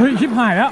เฮ้ยชิบหายแล้ว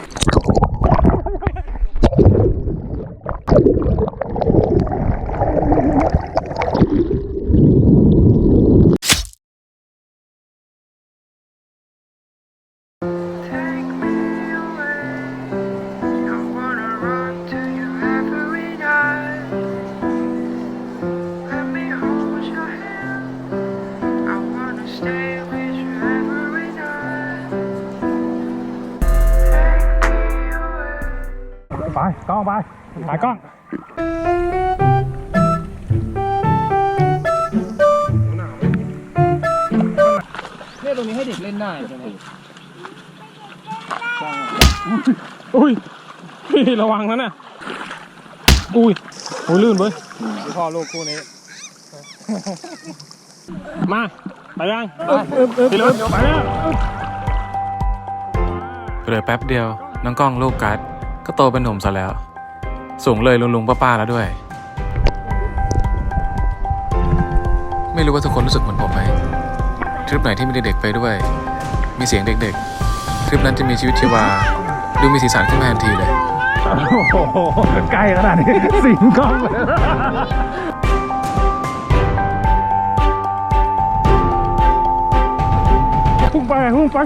อุ้ยพี่ระวังนะน่ะอุ้ยโอ้ยลื่นเว้ยพ่อลูกคู่นี้ มาไปยังพี่รถไปแล้วเหลือแป๊บเดียว น้องกล้องลูกกัด ก็โตเป็นหนุ่มซะแล้ว สูงเลยลุงลุงป้าป้าๆแล้วด้วย ไม่รู้ว่าทุกคนรู้สึกเหมือนผมไหมทริปไหนที่มีเด็กๆไปด้วย มีเสียงเด็กๆ ทริปนั้นจะมีชีวิตชีวา ดูมีสีสันขึ้นมาทันทีเลย โอ้โหใกล้ขนาดนี้สิงกล้องเลยพุ่งไปพุ่งไป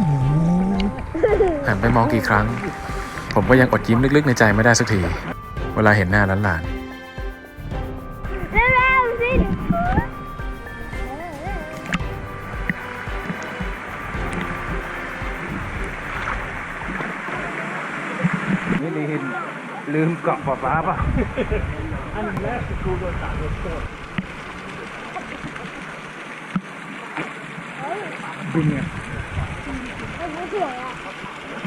หันไปมองกี่ครั้ง ผมก็ยังอดยิ้มลึกๆในใจไม่ได้สักที เวลาเห็นหน้าหลานนี่ ลืมเกาะฟ้าฟ้าป่ะ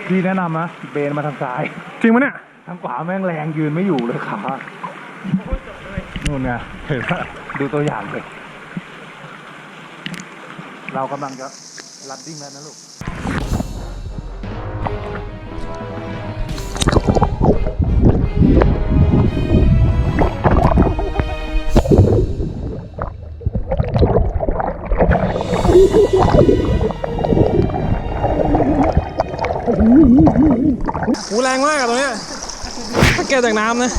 พี่แนะนำนะเบนมาทางซ้าย จริงปะเนี่ย ทางขวาแม่งแรงยืนไม่อยู่เลยขานู่นไงเห็นปะดูตัวอย่างเลยเรากำลังจะรัดดิ้งแล้วนะลูก ถ้าแกจากน้ำนะ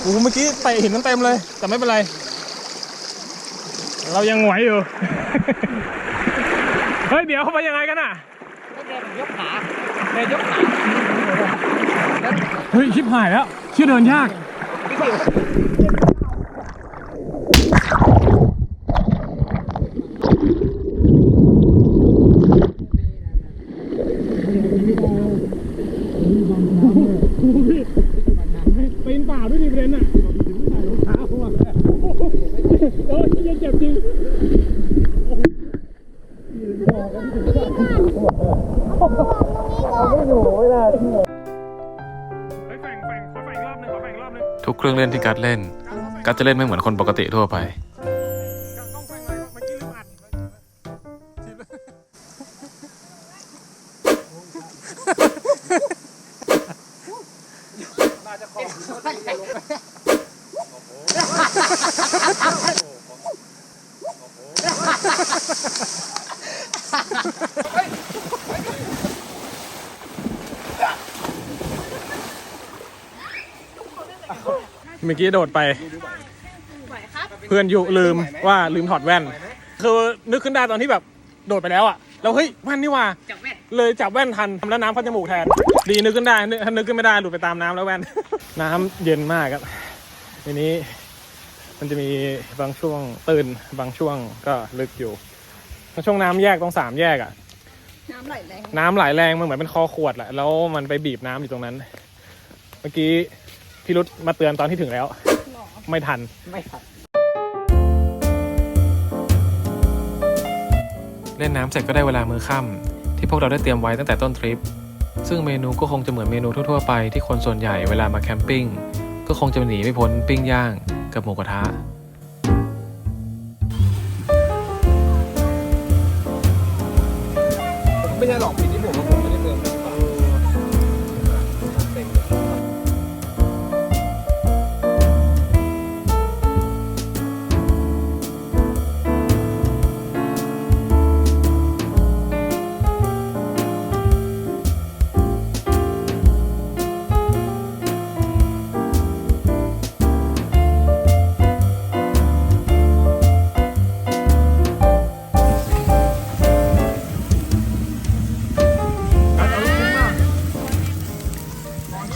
โอ้โหเมื่อกี้เตะหินเต็มๆเลย แต่ไม่เป็นไร เรายังไหวอยู่ เฮ้ย เดี๋ยวไปยังไงกันอะยกขาแม่ยกขาเฮ้ย ชิบหายแล้วชื่อเดินยาก ปีนป่าด้วยดิประเด็นอะใส่รองเท้าอะเออยังเจ็บจริงเฮ้ยแฝงแฝงขอแฝงอีกรอบหนึงขอแฝงอีกรอบหนึงๆทุกเครื่องเล่นที่กัดเล่นกัดจะเล่นไม่เหมือนคนปกติทั่วไป เมื่อกี้โดดไปเพื่อนยุลืมว่าลืมถอดแว่น คือนึกขึ้นได้ตอนที่แบบโดดไปแล้วอะแล้วเฮ้ยแว่นนี่ว่าเลยจับแว่นทันทำแล้วน้ำเข้าจมูกแทน ดีนึกขึ้นได้นึกถ้านึกขึ้นไม่ได้หลุดไปตามน้ำแล้วแว่น น้ำเย็นมากครับทีนี้ มันจะมีบางช่วงตื่นบางช่วงก็ลึกอยู่ช่วงน้ำแยกตรงสามแยกอะ น้ำไหลแรงน้ำไหลแรงมันเหมือนเป็นคอขวดแหละ แล้วมันไปบีบน้ำอยู่ตรงนั้น เมื่อกี้ พี่รุธมาเตือนตอนที่ถึงแล้ว ไม่ทัน ไม่ทัน เล่นน้ำเสร็จก็ได้เวลามื้อค่ำที่พวกเราได้เตรียมไว้ตั้งแต่ต้นทริป ซึ่งเมนูก็คงจะเหมือนเมนูทั่วๆไปที่คนส่วนใหญ่เวลามาแคมปิ้งก็คงจะหนีไม่พ้นปิ้งย่างกับหมูกระทะไม่ใช่หรอก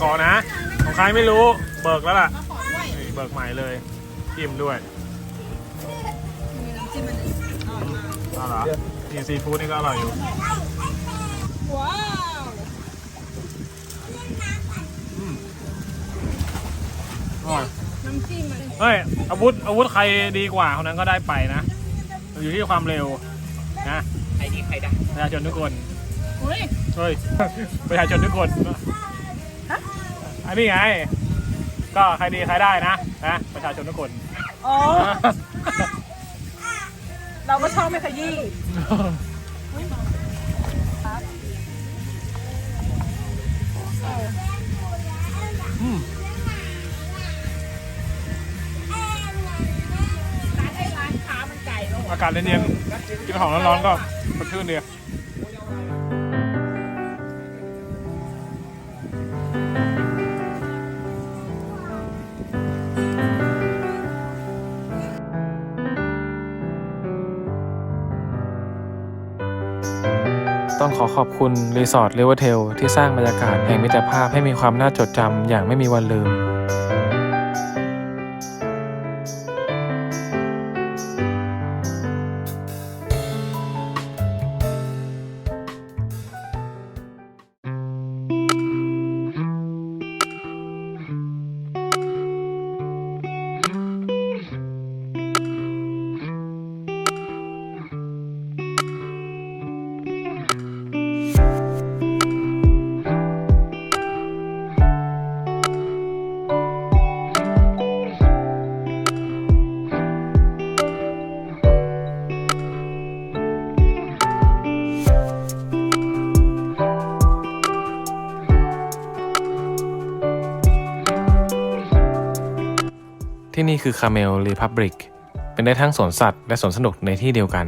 ขอนะ ของใครไม่รู้เบิกแล้วล่ะนี่เบิกใหม่เลยจิ้มด้วยเอาเหรอนี่ซีฟู้ดนี่ก็อร่อยอยู่ว้าวอร่อยน้ำจิ้มมันเฮ้ยอาวุธอาวุธใครดีกว่าคนนั้นก็ได้ไปนะ อยู่ที่ความเร็วนะใครดีใครได้ประชาชนทุกคนเฮ้ย เฮ้ยประชาชนทุกคน อันนี้ไง ก็ใครดีใครได้นะนะประชาชนทุกคน อ๋อ เราก็ชอบไม่ขยี้อืมร้านไอ้ร้านค้ามันไก่แล้วอากาศเย็นๆกินของร้อนๆก็สดชื่นดี องขอขอบคุณรีสอร์ทเลเวอร์เทลที่สร้างบรรยากาศแห่งมิตรภาพให้มีความน่าจดจำอย่างไม่มีวันลืม คือคาเมลรีพับริกเป็นได้ทั้งสวนสัตว์และสวนสนุกในที่เดียวกัน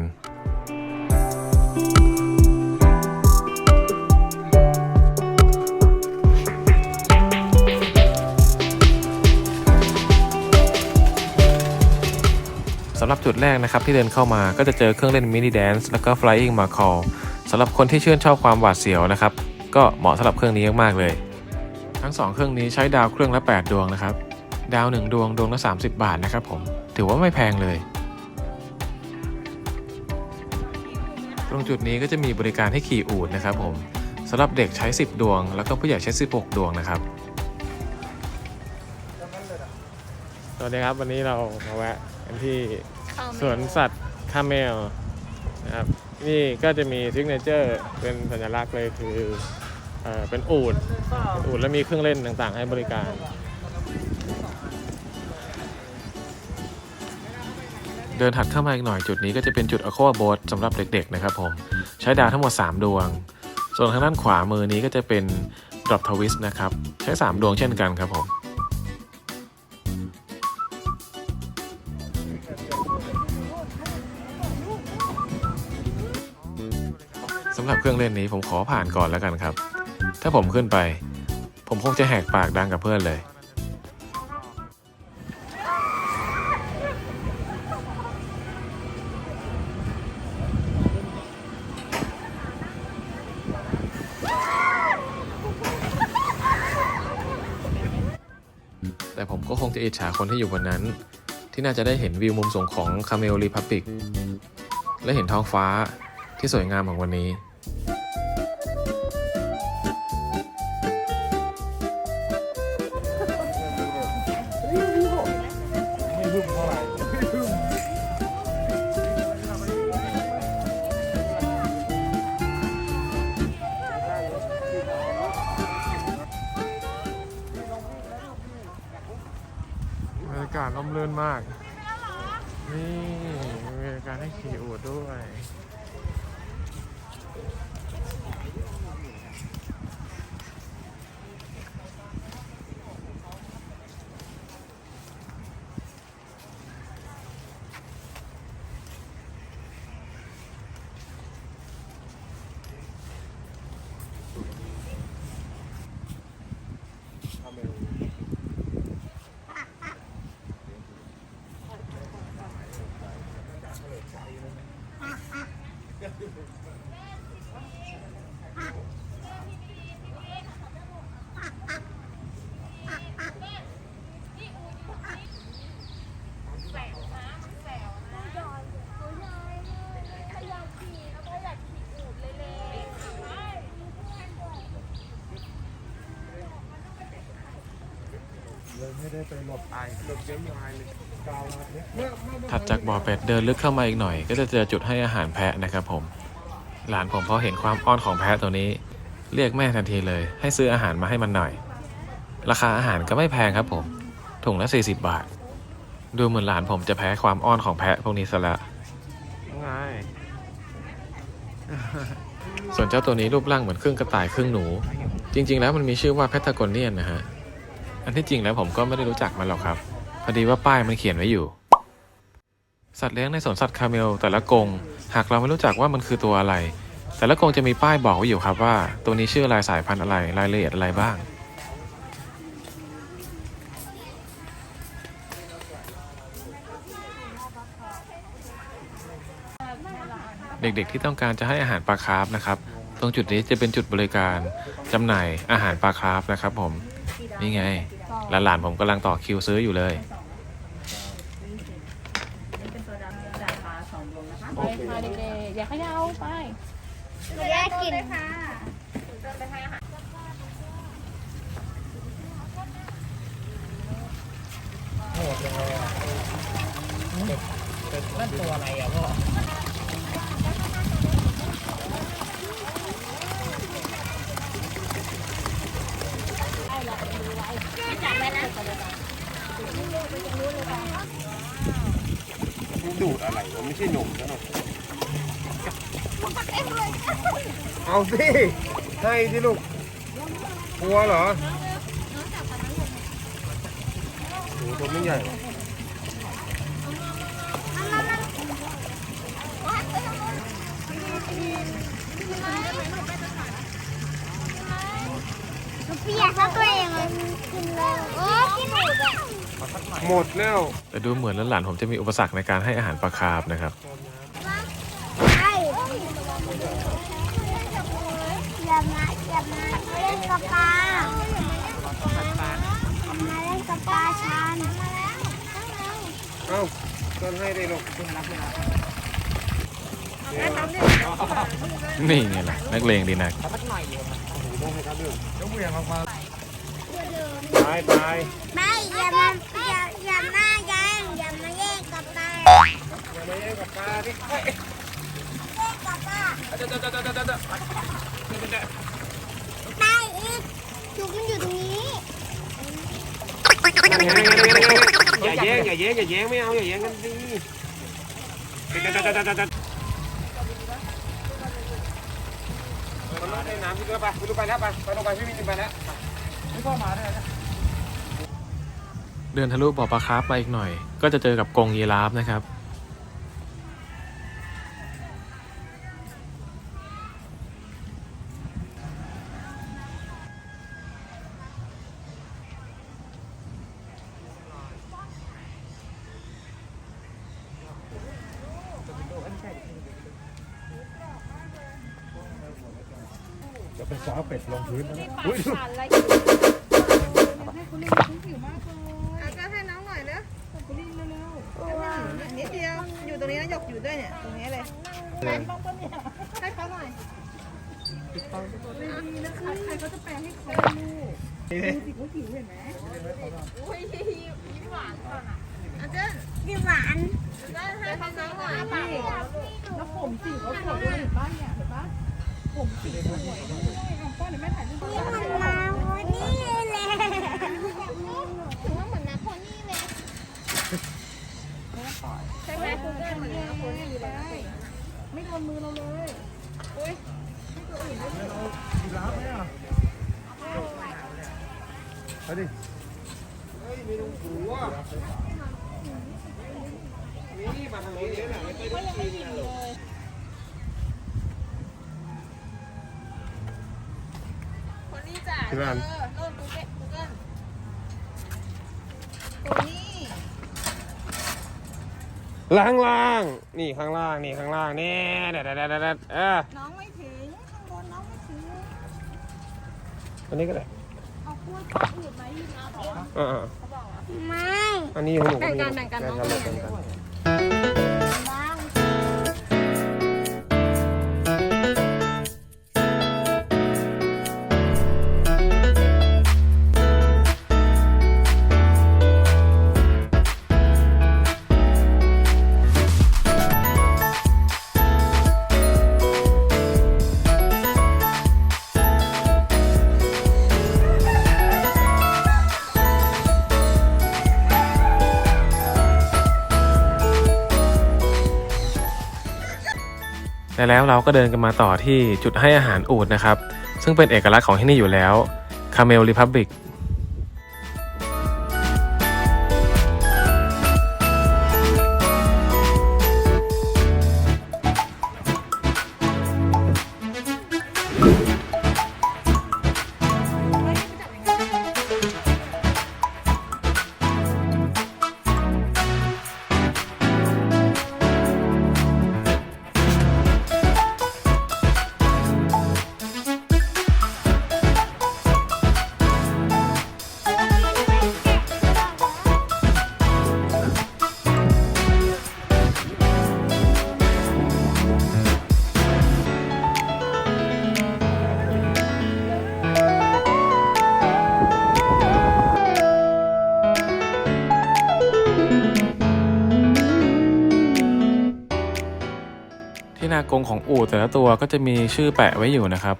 สำหรับจุดแรกนะครับที่เดินเข้ามาก็จะเจอเครื่องเล่นมินิแดนซ์แล้วก็ Flying m a c a w สำหรับคนที่ชื่นชอบความหวาดเสียวนะครับ ก็เหมาะสำหรับเครื่องนี้มากๆเลย ทั้ง 2 เครื่องนี้ใช้ดาวเครื่องละ 8 ดวงนะครับ ดาว1ดวงดวงละ 30 บาทนะครับผมถือว่าไม่แพงเลย ตรงจุดนี้ก็จะมีบริการให้ขี่อูดนะครับผมสำหรับเด็กใช้ 10 ดวง แล้วก็ผู้ใหญ่ใช้ 16 ดวงนะครับ สวัสดีครับวันนี้เรามาแวะกันที่สวนสัตว์คาเมลนะครับนี่ก็จะมีซิกเนเจอร์เป็นสัญลักษณ์เลยคือเอ่อเป็นอูดเป็นอูดแล้วมีเครื่องเล่นต่างๆ ให้บริการ เดินถัดเข้ามาอีกหน่อยจุดนี้ก็จะเป็นจุดอ q ควาโบ t สำหรับเด็กๆนะครับผมใช้ดาวทั้งหมด 3 ดวง ส่วนทางด้านขวามือนี้ก็จะเป็น Drop Twist นะครับ ใช้ 3 ดวงเช่นกันครับผมสำหรับเครื่องเล่นนี้ผมขอผ่านก่อนแล้วกันครับ ถ้าผมขึ้นไป ผมคงจะแหกปากดังกับเพื่อนเลย แต่ผมก็คงจะอิจฉาคนที่อยู่บนนั้น ที่น่าจะได้เห็นวิวมุมสูงของคาเมลรีพับปิกและเห็นท้องฟ้าที่สวยงามของวันนี้ ถัดจากบ่อเป็ดเดินลึกเข้ามาอีกหน่อย ก็จะเจอจุดให้อาหารแพะนะครับผม หลานผมพอเห็นความอ้อนของแพะตัวนี้ เรียกแม่ทันทีเลย ให้ซื้ออาหารมาให้มันหน่อย ราคาอาหารก็ไม่แพงครับผม ถุงละ 40 บาท ดูเหมือนหลานผมจะแพ้ความอ้อนของแพะพวกนี้ซะละ ไงส่วนเจ้าตัวนี้รูปร่างเหมือนครึ่งกระต่ายครึ่งหนู จริง ๆ แล้วมันมีชื่อว่าแพทากอนเนียนนะฮะ อันที่จริงแล้วผมก็ไม่ได้รู้จักมันหรอกครับ พอดีว่าป้ายมันเขียนไว้อยู่ สัตว์เลี้ยงในสวนสัตว์คาเมลแต่ละกรงหากเราไม่รู้จักว่ามันคือตัวอะไร แต่ละกรงจะมีป้ายบอกไว้อยู่ครับว่า ตัวนี้ชื่ออะไรสายพันธุ์อะไรรายละเอียดอะไรบ้าง เด็กๆที่ต้องการจะให้อาหารปลาคาร์ฟนะครับ ตรงจุดนี้จะเป็นจุดบริการจำหน่ายอาหารปลาคาร์ฟนะครับผมนี่ไง หลานๆผมกำลังต่อคิวซื้ออยู่เลย ไปค่ะเด็กๆอย่าเขย่าไป แยกกิน ดูดอะไรวะไม่ใช่หนุ่มซะหน่อยเอาสิ ให้สิลูก กลัวเหรอโอ้โหตัวไม่ใหญ่หรอเปียกแล้วตัวเองเลยกินเลยโอ้กินหมดอะ หมดแล้วแต่ดูเหมือนหลานๆผมจะมีอุปสรรคในการให้อาหารปลาคาร์ฟนะครับใช่อย่ามาอย่ามาเล่นกับปลามาเล่นกับปลาชันเอ้าต้นให้ได้ลูกนี่ไงล่ะนักเลงดีนักไป ไปไม่อย่ามาอย่าอย่ามาแย่งอย่ามาแย่งกับปลาอย่ามาแย่งกับปลาดิแย่งกับปลาไปอีกจุกมันอยู่ตรงนี้อย่าแย่งอย่าแย่งอย่าแย่งไม่เอาอย่าแย่งกันดิมันลงในน้ำพี่ก็ไปพี่ลูกไปแล้วไปไปลงไปพี่วินไปแล้ว เดินทะลุบ่อปลาคาร์ฟไปอีกหน่อย ก็จะเจอกับกรงยีราฟนะครับ จะเป็นซอสเป็ดลงพื้นนะ อุ้ยอา พี่หวานแล้วผมสีเขาสวยด้วยเห็นปะเนี่ยเห็นปะผมสีสวยด้วยเอาป้อนเดี๋ยวแม่ถ่ายรูปนี่มันมาวันนี้เลยถือว่าเหมือนนักโพนี่เลยใช่ไหมคุณเกิลเหมือนนักโพนี่เลยไม่โดนมือเราเลยอุ้ยไมีลุงหูอ่นี่มาทางนี้เดี๋ยวน่ะไม่ค่อยได้กินนะลูก คนนี้จ้ะที่บ้าน เออโน่นกูเกิลกูเกิลตัวนี้ล่างล่างๆนี่ข้างล่างนี่ข้างล่างนี่เด็ดเด็ดเด็ดเด็ดเออน้องไม่ถึง ข้างบนน้องไม่ถึง อันนี้ก็ได้เอากล้วยก้อนอื่นไหมยืนเอาเหรออ่าไม่ๆอันนี้ของหนูแบ่งกันแบ่งกันน้องแบ่งกัน และแล้วเราก็เดินกันมาต่อที่จุดให้อาหารอูดนะครับ ซึ่งเป็นเอกลักษณ์ของที่นี่อยู่แล้วคาเมลริพับบิก นากรงของอูฐแต่ละตัวก็จะมีชื่อแปะไว้อยู่นะครับ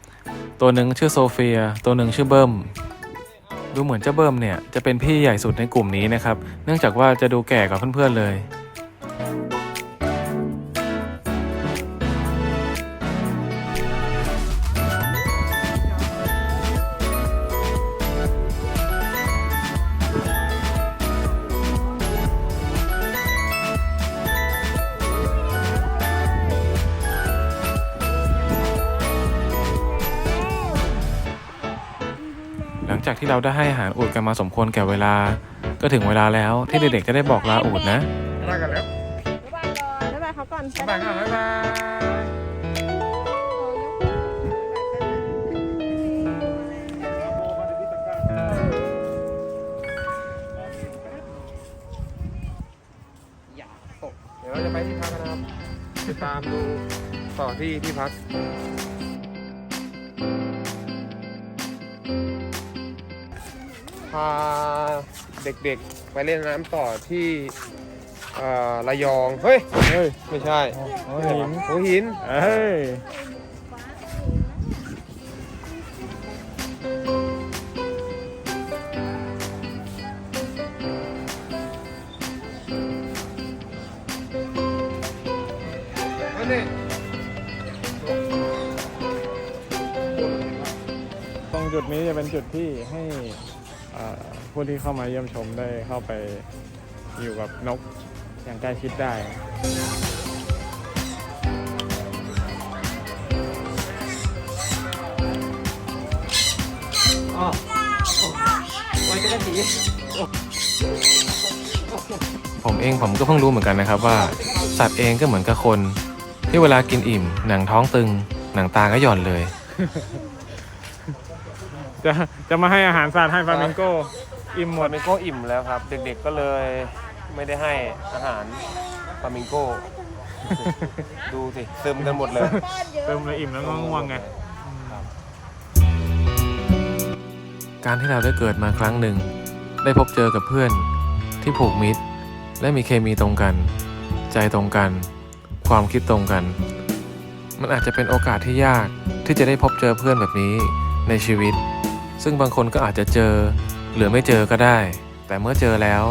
ตัวหนึ่งชื่อโซเฟีย ตัวหนึ่งชื่อเบิ้มดูเหมือนเจ้าเบิ้มเนี่ยจะเป็นพี่ใหญ่สุดในกลุ่มนี้นะครับ เนื่องจากว่าจะดูแก่กว่าเพื่อนๆเลย จากที่เราได้ให้อาหารอูฐกันมาสมควรแก่เวลา ก็ถึงเวลาแล้วที่เด็กๆจะได้บอกลาอูฐนะไปกันแล้วบ๊ายบายเขาก่อนบ๊ายบายค่ะบ๊ายบายอย่าตกเดี๋ยวเราจะไปที่พักกันนะครับติดตามดูต่อที่ที่พักาเด็กๆ ไปเล่นน้ำต่อที่เอ่อระยอง เฮ้ย เฮ้ยไม่ใช่หัวหินหัวหินเอ้ยนั่นนี่ตรงจุดนี้จะเป็นจุดที่ให้เอ่อ ผู้ที่เข้ามาเยี่ยมชมได้เข้าไปอยู่กับนกอย่างใกล้ชิดได้ผมเองผมก็เพิ่งรู้เหมือนกันนะครับว่า สัตว์เองก็เหมือนกับคน ที่เวลากินอิ่ม หนังท้องตึง หนังตาก็หย่อนเลย จะจะมาให้อาหารสัตว์ให้ฟลามิงโกอิ่มหมด ฟามิงโกอิ่มแล้วครับ เด็กๆก็เลยไม่ได้ให้อาหารฟามิงโก ดูสิซึมกันหมดเลย เติมเลยอิ่มแล้วก็ง่วงไง การที่เราได้เกิดมาครั้งหนึ่ง ได้พบเจอกับเพื่อนที่ผูกมิตร และมีเคมีตรงกัน ใจตรงกัน ความคิดตรงกัน มันอาจจะเป็นโอกาสที่ยากที่จะได้พบเจอเพื่อนแบบนี้ในชีวิต ซึ่งบางคนก็อาจจะเจอ หรือไม่เจอก็ได้ แต่เมื่อเจอแล้ว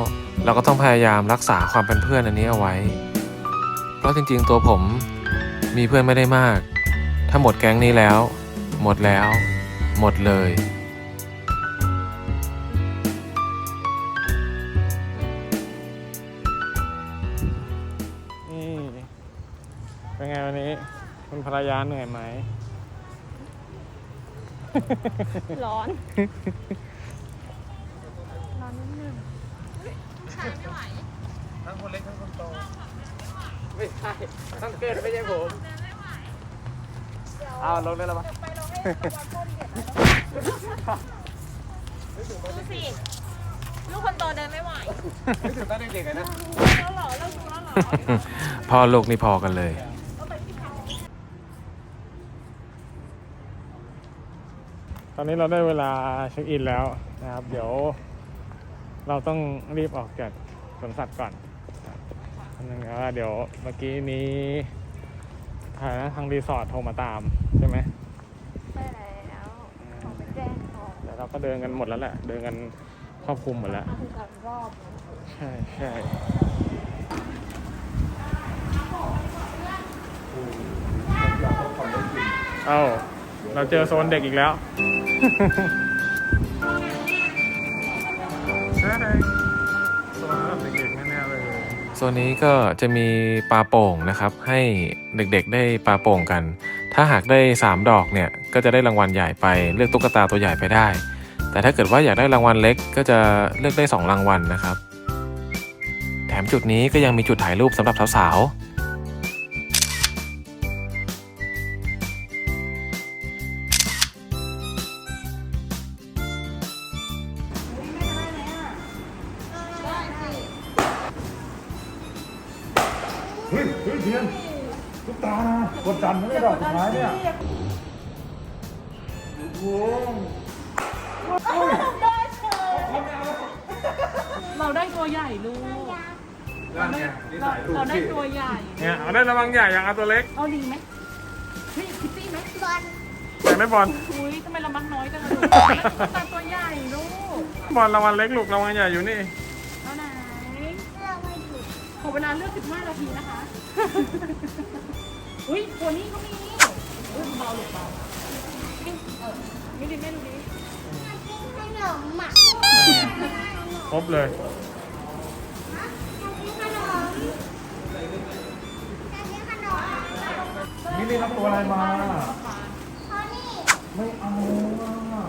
เราก็ต้องพยายามรักษาความเป็นเพื่อนอันนี้เอาไว้ เพราะจริงๆตัวผมมีเพื่อนไม่ได้มาก ถ้าหมดแก๊งนี้แล้ว หมดแล้ว หมดเลยนี่เป็นไงวันนี้ คุณภรรยาเหนื่อยไหม ร้อนทั้งคนเล็กทั้งคนโต ไม่ใช่ทั้งเกิดไม่ใช่ผมเอาลงได้แล้วปะดูสิ ลูกคนโตเดินไม่ไหวไม่ถึงตอนเด็กๆอะนะแล้วเหรอแล้วดูแล้วเหรอพ่อลูกนี่พอกันเลย อนนี้เราได้เวลาเช็คอินแล้วนะครับ เดี๋ยว เราต้องรีบออกจากสวนสัตว์ก่อนอันนึงนะว่าเดี๋ยวเมื่อกี้นี้ทางทางรีสอร์ทโทรมาตามใช่ไหมใช่แล้วขอไปแจ้งก่อนเดี๋ยวเราก็เดินกันหมดแล้วแหละ เดินกันครอบคลุมหมดแล้วคือการรอบใช่ใช่เอ้า เราเจอโซนเด็กอีกแล้วใช่เลยโซนสำหรับเด็กๆแน่ๆเลยโซนนี้ก็จะมีปลาโป่งนะครับ ให้เด็กๆได้ปลาโป่งกัน ถ้าหากได้ 3 ดอกเนี่ย ก็จะได้รางวัลใหญ่ไป เลือกตุ๊กตาตัวใหญ่ไปได้ แต่ถ้าเกิดว่าอยากได้รางวัลเล็ก ก็จะเลือกได้ 2 รางวัลนะครับ แถมจุดนี้ก็ยังมีจุดถ่ายรูปสำหรับสาวๆ นั่นไงนี่เราสายลูกเราได้ที่ตัวใหญ่ เนี่ยเอาได้ระวังใหญ่อย่างเอาตัวเล็กเอาดีไหมเฮ้ยคิตตี้ไหมบอลอยากได้บอลอุ้ยทำไมเรามักน้อยจังเลยลูกได้ตุ๊กตาตัวใหญ่ลูกบอลรางวัลเล็กลูกรางวัลใหญ่อยู่นี่เอาไหนเราไม่ถูกขอเวลาเลือก15นาทีนะคะอุ้ยตัวนี้ก็มีอุ้ยเบาหรือเบานี่เออนี่ดิแม่ดูดิกินขนมอะครบเลยกินข นมจะกินขนมนี่ได้รับตัวอะไรมาเพราะนี่ไม่เอาอะ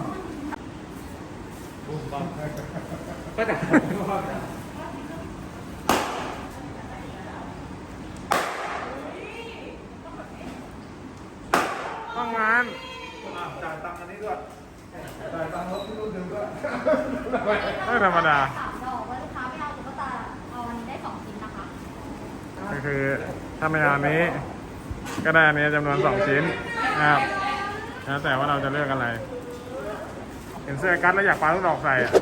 ต้องงานจ่ายตังค์อันนี้ด้วยจ่ายตังค์รถที่รุ่นหนึ่งด้วยไม่ธรรมดาสามดอกว่าลูกค้าไม่เอาตุ๊กตาเอาอันนี้ได้สองชิ้นนะคะ ก็ คือถ้าไม่เอาอันนี้ ก็ได้อันนี้จำนวนสองชิ้นนะครับแล้วแต่ว่าเราจะเลือกอะไร เห็นเสื้อกั๊ดแล้วอยากปาลูกดอกใส่อะ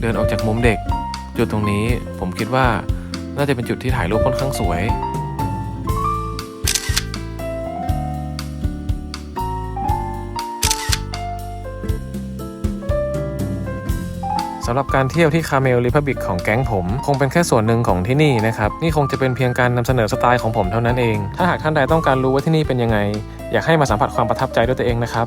เดินออกจากมุมเด็ก จุดตรงนี้ผมคิดว่าน่าจะเป็นจุดที่ถ่ายรูปค่อนข้างสวย สำหรับการเที่ยวที่คาเมลริพับบิกของแก๊งผม คงเป็นแค่ส่วนหนึ่งของที่นี่นะครับ นี่คงจะเป็นเพียงการนำเสนอสไตล์ของผมเท่านั้นเอง ถ้าหากท่านใดต้องการรู้ว่าที่นี่เป็นยังไง อยากให้มาสัมผัสความประทับใจด้วยตัวเองนะครับ